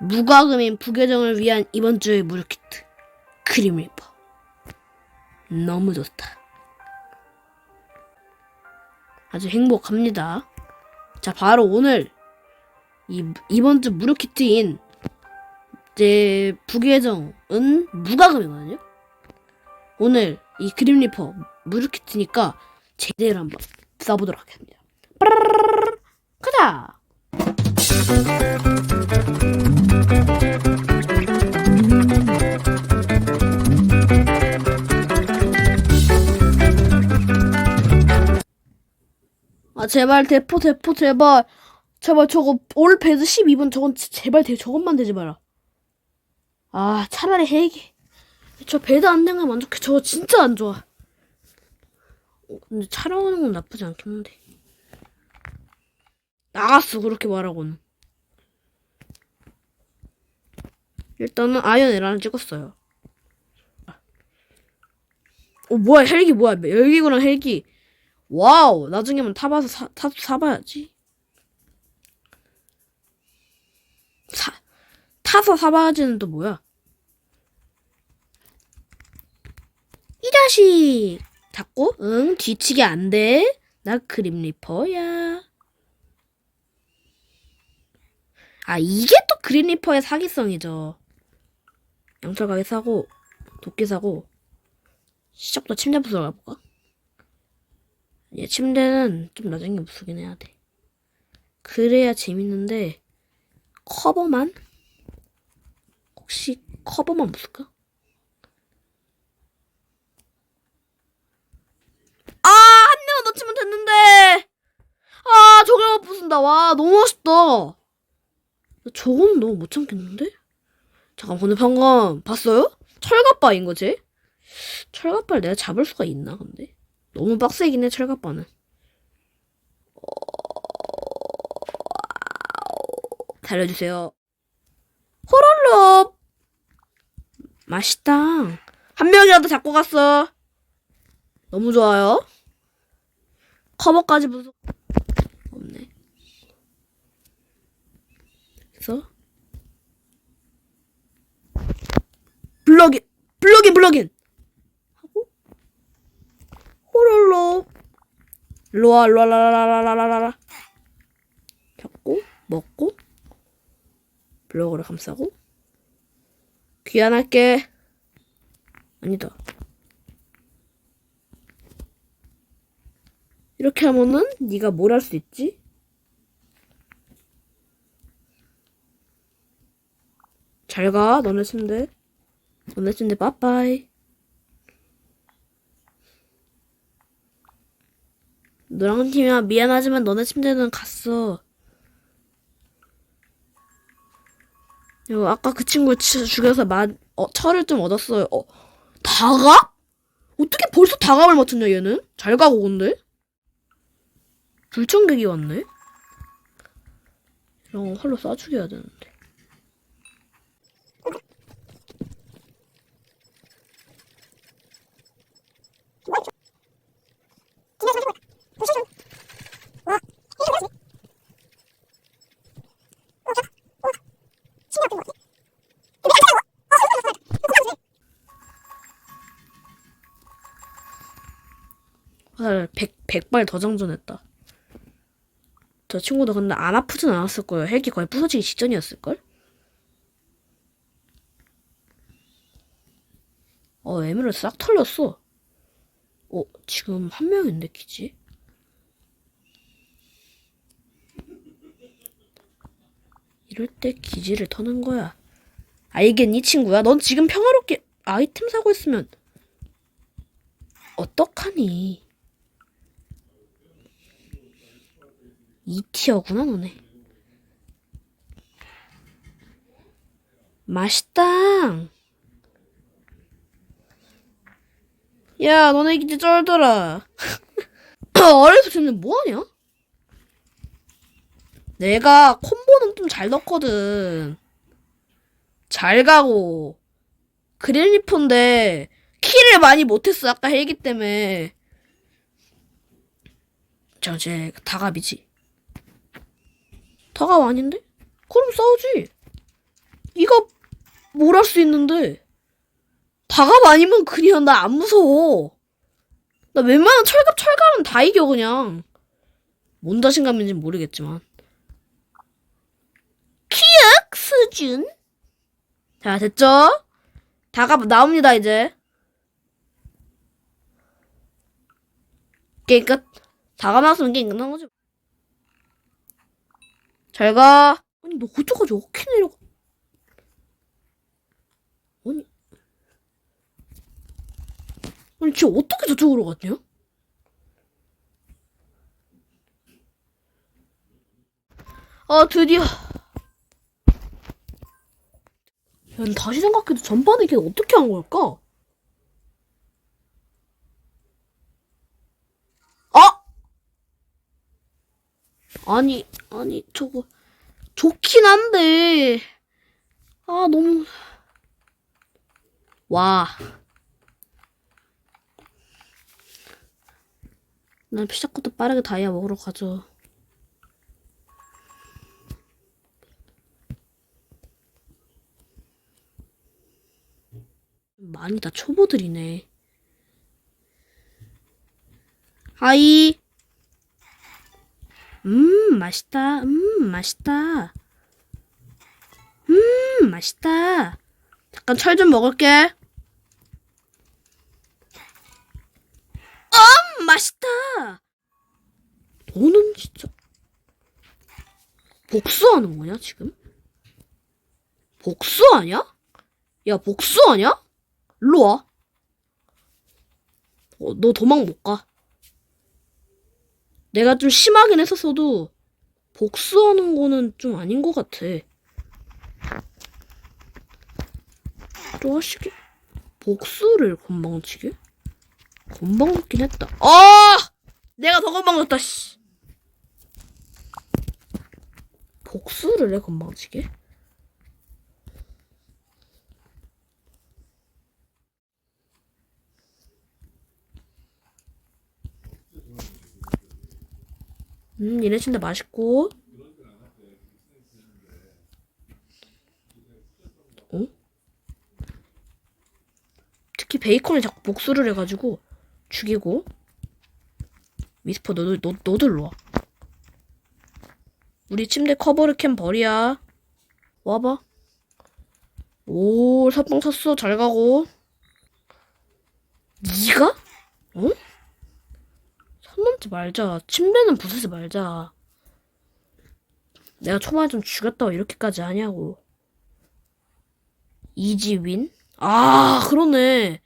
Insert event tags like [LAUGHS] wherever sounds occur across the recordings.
무과금인 부계정을 위한 이번 주의 무료키트 크림 리퍼 너무 좋다. 아주 행복합니다. 자 바로 오늘 이, 이번 주 무료키트인 제 부계정은 무과금이거든요? 오늘 이 그림 리퍼 무료키트니까 제대로 한번 써보도록 하겠습니다. 가자 아 제발 대포 대포 제발. 제발 저거 올 배드 12번 저건 지- 제발 대 저것만 되지 마라. 아 차라리 헬기. 저 배드 안 된 거 만족해. 저거 진짜 안 좋아. 어, 근데 촬영하는 건 나쁘지 않겠는데. 나갔어 그렇게 말하고는. 일단은 아이언 에라는 찍었어요. 어 뭐야 헬기 뭐야? 열기구랑 헬기 와우 나중에만 타봐서 사, 타, 사봐야지. 사, 타서 사봐야지는 또 뭐야? 이 자식! 자꾸 응 뒤치기 안돼. 나 그림 리퍼야. 아 이게 또 그림 리퍼의 사기성이죠. 양철 가게 사고 도끼 사고 시작부터 침대 부수러 가볼까? 얘 침대는 좀 나중에 부수긴 해야 돼. 그래야 재밌는데 커버만? 혹시 커버만 부술까? 아! 한 대만 넣치면 됐는데! 아! 저걸 못 부순다. 와, 너무 아쉽다. 저건 너무 못 참겠는데? 잠깐, 근데 방금 봤어요? 철갑바인 거지? 철갑바를 내가 잡을 수가 있나, 근데? 너무 빡세긴 해, 철갑바는. 달려주세요. 호롤롭! 맛있다. 한 명이라도 잡고 갔어. 너무 좋아요. 커버까지 부수. 없네. 그래서. 블럭인! 블럭인, 블럭인! 하고. 호롤로 일로와 일로와 라라라라라라라 잡고 먹고 블럭으로 감싸고. 귀환할게. 아니다. 이렇게 하면은 네가 뭘 할 수 있지? 잘가 너네 침대. 너네 침대 빠빠이 너랑 팀이야 미안하지만 너네 침대는 갔어. 이거 아까 그 친구 치- 죽여서 마, 어, 철을 좀 얻었어요. 어, 다각? 어떻게 벌써 다각을 맞췄냐 얘는? 잘 가고 근데? 불청객이 왔네? 이런 거 활로 쏴 죽여야 되는데. 100, 100발 더 장전했다. 저 친구도 근데 안 아프진 않았을 거예요. 헬기 거의 부서지기 직전이었을걸? 어, 에메랄드 싹 털렸어. 어, 지금 한 명인데, 기지? 이럴 때 기지를 터는 거야. 알겠니, 친구야? 넌 지금 평화롭게 아이템 사고 있으면 어떡하니? 이티어구나 너네. 맛있다. 야, 너네 기지 쩔더라. 어려서 쟤는 뭐하냐? 내가 콤보는 좀 잘 넣거든. 잘 가고. 그릴리퍼인데 킬을 많이 못했어. 아까 헬기 때문에. 저, 쟤 다갑이지. 다갑 아닌데? 그럼 싸우지. 이거 뭘할 수 있는데? 다갑 아니면 그냥 나 안 무서워. 나 웬만한 철갑 철갑은 다 이겨 그냥. 뭔 자신감인지 모르겠지만. 키읔 수준. 자 됐죠? 다갑 나옵니다 이제. 게임 끝. 다갑 나왔으면 게임 끝난 거지 잘 가 아니 너 어쩌가지고 어떻게 내려가 아니 아니 쟤 어떻게 저쪽으로 갔냐? 아 드디어 야, 다시 생각해도 전반에 걔 어떻게 한 걸까? 아! 아니, 아니, 저거, 좋긴 한데, 아, 너무, 와. 난 피자코도 빠르게 다이아 먹으러 가죠. 많이 다 초보들이네. 하이. 음, 맛있다. 음, 맛있다. 음, 맛있다. 잠깐 철 좀 먹을게. 음, 맛있다. 너는 진짜 복수하는 거냐 지금? 복수하냐? 야 복수하냐? 일로 와. 어, 너 도망 못 가. 내가 좀 심하긴 했었어도 복수하는 거는 좀 아닌 것 같아. 또 하시게? 복수를 건방지게? 건방졌긴 했다. 아! 내가 더 건방졌다, 씨. 복수를 해, 건방지게? 음, 얘네 진짜 맛있고. 어? 특히 베이컨이 자꾸 복수를 해가지고 죽이고. 미스퍼 너도 너 너도 일로 와. 우리 침대 커버를 캔 벌이야. 와봐. 오, 사빵 쳤어. 잘 가고. 네가? 어? 선 넘지 말자. 침대는 부수지 말자. 내가 초반에 좀 죽였다고 이렇게까지 하냐고. 이지윈? 아, 그러네.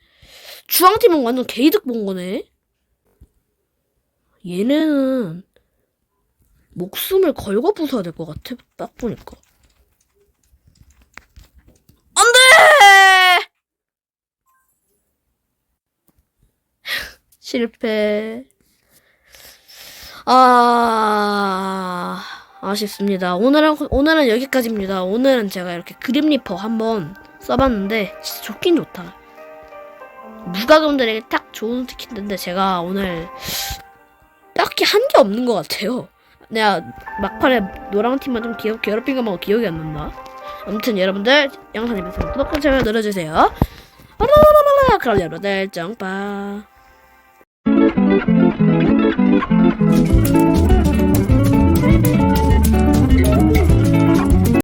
주황팀은 완전 개이득 본 거네. 얘네는 목숨을 걸고 부숴야 될 것 같아. 딱 보니까. 안 돼! [LAUGHS] 실패. 아, 아쉽습니다. 오늘은, 오늘은 여기까지입니다. 오늘은 제가 이렇게 그림 리퍼 한번 써봤는데, 진짜 좋긴 좋다. 무가금들에게 딱 좋은 스킨인데, 제가 오늘 딱히 한 게 없는 것 같아요. 내가 막판에 노랑 팀만 좀 귀엽, 괴롭힌 것만 기억이 안 난다. 아무튼 여러분들, 영상 재밌으면 구독과 좋아요 눌러주세요. 그럼 여러분들, 짱빠.